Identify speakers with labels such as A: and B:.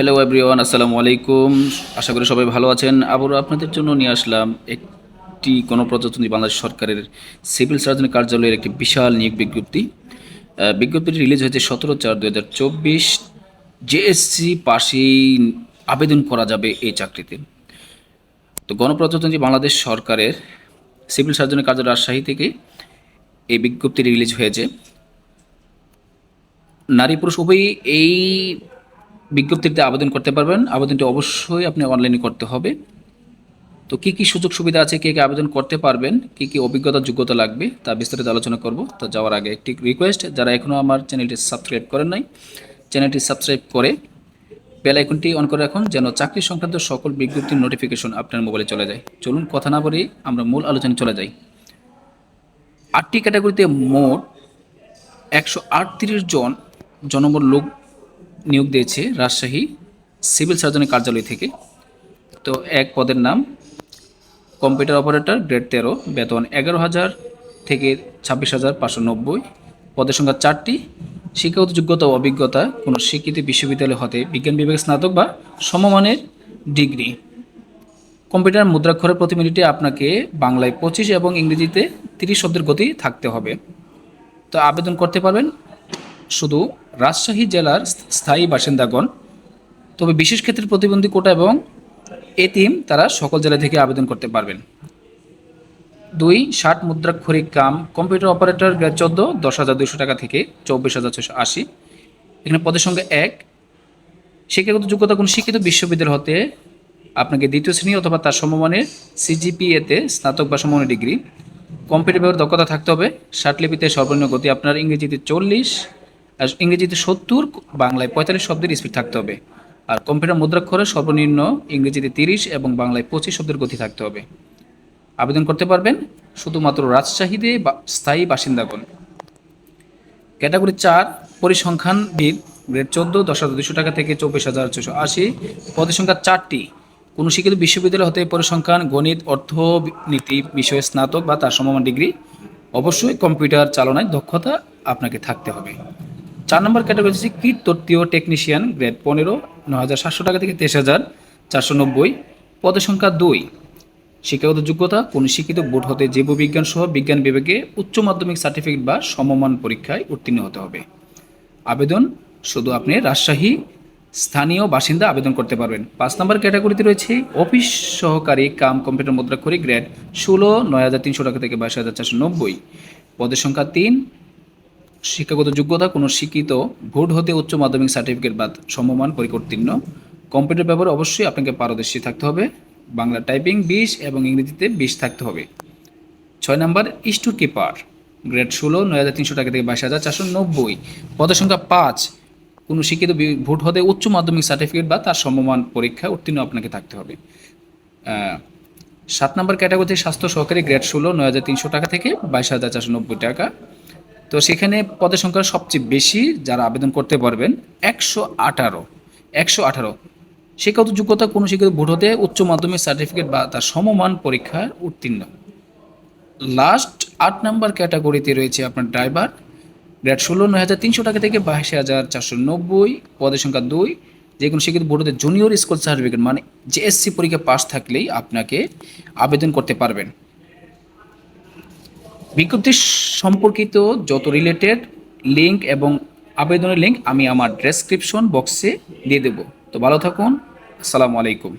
A: Hello everyone আসসালামু আলাইকুম। আশা করি সবাই ভালো আছেন। আবারও আপনাদের জন্য নিয়ে আসলাম একটি গণপ্রজাতন্ত্রী বাংলাদেশ সরকারের সিভিল সার্জনের কার্যালয়ের একটি বিশাল নিয়োগ বিজ্ঞপ্তি। বিজ্ঞপ্তিটি রিলিজ হয়েছে সতেরো চার দু হাজার চব্বিশ। জেএসসি পাশেই আবেদন করা যাবে এই চাকরিতে। তো গণপ্রজাতন্ত্রী বাংলাদেশ সরকারের সিভিল সার্জনের কার্যালয় রাজশাহী থেকে এই বিজ্ঞপ্তি রিলিজ হয়েছে। নারী পুরুষ উভয়ই এই বিজ্ঞপ্তিতে আবেদন করতে পারবেন। আবেদনটি অবশ্যই আপনি অনলাইনে করতে হবে। তো কী কী সুযোগ সুবিধা আছে, কে কে আবেদন করতে পারবেন, কী কী অভিজ্ঞতা, যোগ্যতা লাগবে, তা বিস্তারিত আলোচনা করব। তো যাওয়ার আগে একটি রিকোয়েস্ট যারা এখনও আমার চ্যানেলটি সাবস্ক্রাইব করেন নাই চ্যানেলটি সাবস্ক্রাইব করে বেল আইকনটি অন করে রাখুন, যেন চাকরি সংক্রান্ত সকল বিজ্ঞপ্তির নোটিফিকেশন আপনার মোবাইলে চলে যায়। চলুন কথা না বলি আমরা মূল আলোচনায় চলে যাই। আটটি ক্যাটাগরিতে মোট একশো আটত্রিশ জন জনবল লোক নিয়োগ দিয়েছে রাজশাহী সিভিল সার্জনের কার্যালয় থেকে। তো এক পদের নাম কম্পিউটার অপারেটর গ্রেড তেরো, বেতন এগারো হাজার থেকে ছাব্বিশ হাজার পাঁচশো নব্বই। পদের সংখ্যা চারটি। শিক্ষাগত যোগ্যতা ও অভিজ্ঞতা কোনো স্বীকৃত বিশ্ববিদ্যালয় হতে বিজ্ঞান বিভাগের স্নাতক বা সমমানের ডিগ্রি। কম্পিউটার মুদ্রাক্ষরের প্রতি মিনিটে আপনাকে বাংলায় পঁচিশ এবং ইংরেজিতে তিরিশ শব্দের গতি থাকতে হবে। তো আবেদন করতে পারবেন শুধু রাজশাহী জেলার স্থায়ী বাসিন্দাগণ, তবে বিশেষ ক্ষেত্রে প্রতিবন্ধী কোটা এবং এতিম তারা সকল জেলা থেকে আবেদন করতে পারবেন। দুই, ষাট মুদ্রাক্ষরিক কাম, কম্পিউটার অপারেটর গ্রেড চোদ্দ, দশ হাজার দুশো টাকা থেকে চব্বিশ হাজার ছশো আশি। এখানে পদের সঙ্গে এক। শিক্ষাগত যোগ্যতা কোনো শিক্ষিত বিশ্ববিদ্যালয় হতে আপনাকে দ্বিতীয় শ্রেণি অথবা তার সমমানের সিজিপিএতে স্নাতক বা সমমানের ডিগ্রি। কম্পিউটার ব্যবহার দক্ষতা থাকতে হবে। ষাটলিপিতে সর্বনিম্ন গতি আপনার ইংরেজিতে চল্লিশ। ইংরেজিতে সত্তর, বাংলায় পঁয়তাল্লিশ শব্দের স্পিড থাকতে হবে। আর কম্পিউটার মুদ্রাক্ষরে সর্বনিম্ন ইংরেজিতে তিরিশ এবং বাংলায় পঁচিশ শব্দের গতি থাকতে হবে। আবেদন করতে পারবেন শুধুমাত্র রাজশাহীতে বা স্থায়ী বাসিন্দাগণ। ক্যাটাগরি চার পরিসংখ্যানবিদ গ্রেড চোদ্দ, দশ হাজার দুশো টাকা থেকে চব্বিশ হাজার ছশো আশি। পদের সংখ্যা চারটি। কোনো শিক্ষিত বিশ্ববিদ্যালয় হতে পরিসংখ্যান, গণিত অর্থনীতি বিষয়ে স্নাতক বা তার সমমান ডিগ্রি। অবশ্যই কম্পিউটার চালনায় দক্ষতা আপনাকে থাকতে হবে। চার নম্বর ক্যাটাগরি হচ্ছে কীট তত্ত্বীয় টেকনিশিয়ান গ্রেড পনেরো ন হাজার সাতশো টাকা থেকে তেইশ হাজার চারশো নব্বই, পদের সংখ্যা দুই। শিক্ষাগত যোগ্যতা, কোন শিক্ষিত বোর্ড হতে জীববিজ্ঞান সহ বিজ্ঞান বিভাগে উচ্চ মাধ্যমিক সার্টিফিকেট বা সমমান পরীক্ষায় উত্তীর্ণ হতে হবে। আবেদন, শুধু আপনি রাজশাহী স্থানীয় বাসিন্দা আবেদন করতে পারবেন। পাঁচ নম্বর ক্যাটাগরিতে রয়েছে অফিস সহকারী কাম কম্পিউটার মুদ্রাক্ষরী গ্রেড ষোলো, নয় হাজার তিনশো টাকা থেকে বাইশ হাজার চারশো নব্বই। পদের সংখ্যা তিন শিক্ষাগত যোগ্যতা, কোনো শিক্ষিত বোর্ড হতে উচ্চ মাধ্যমিক সার্টিফিকেট বা সমমান পরীক্ষা উত্তীর্ণ কম্পিউটার ব্যবহার অবশ্যই আপনাকে পারদর্শী থাকতে হবে। বাংলা টাইপিং বিশ এবং ইংরেজিতে বিশ থাকতে হবে। ছয় নম্বর স্টোর কিপার গ্রেড ষোলো, নয় হাজার তিনশো টাকা থেকে বাইশ হাজার চারশো নব্বই। পদের সংখ্যা পাঁচ। কোনো শিক্ষিত ভোট হতে উচ্চ মাধ্যমিক সার্টিফিকেট বা তার সমমান পরীক্ষা উত্তীর্ণ আপনাকে থাকতে হবে। সাত নম্বর ক্যাটাগরিতে স্বাস্থ্য সহকারী গ্রেড ষোলো, নয় হাজার তিনশো টাকা থেকে বাইশ হাজার চারশো নব্বই টাকা। তো সেখানে পদের সংখ্যা সবচেয়ে বেশি যারা আবেদন করতে পারবেন, একশো আঠারো। একশো আঠারো। শিক্ষাগত যোগ্যতা কোনো শিক্ষিত ভোট হতে উচ্চ মাধ্যমিক সার্টিফিকেট বা তার সমমান পরীক্ষায় উত্তীর্ণ। লাস্ট আট নাম্বার ক্যাটাগরিতে রয়েছে আপনার ড্রাইভার গ্রেড ষোলো, নয় হাজার তিনশো টাকা থেকে বাইশ হাজার চারশো নব্বই। পদের সংখ্যা দুই। যে কোনো শিক্ষিত বোর্ডতে জুনিয়র স্কুল সার্টিফিকেট মানে জেএসসি পরীক্ষা পাস থাকলেই আপনাকে আবেদন করতে পারবেন। বিজ্ঞপ্তি সম্পর্কিত যত রিলেটেড লিঙ্ক এবং আবেদনের লিঙ্ক আমি আমার ডেসক্রিপশন বক্সে দিয়ে দেবো। তো ভালো থাকুন, আসসালামু আলাইকুম।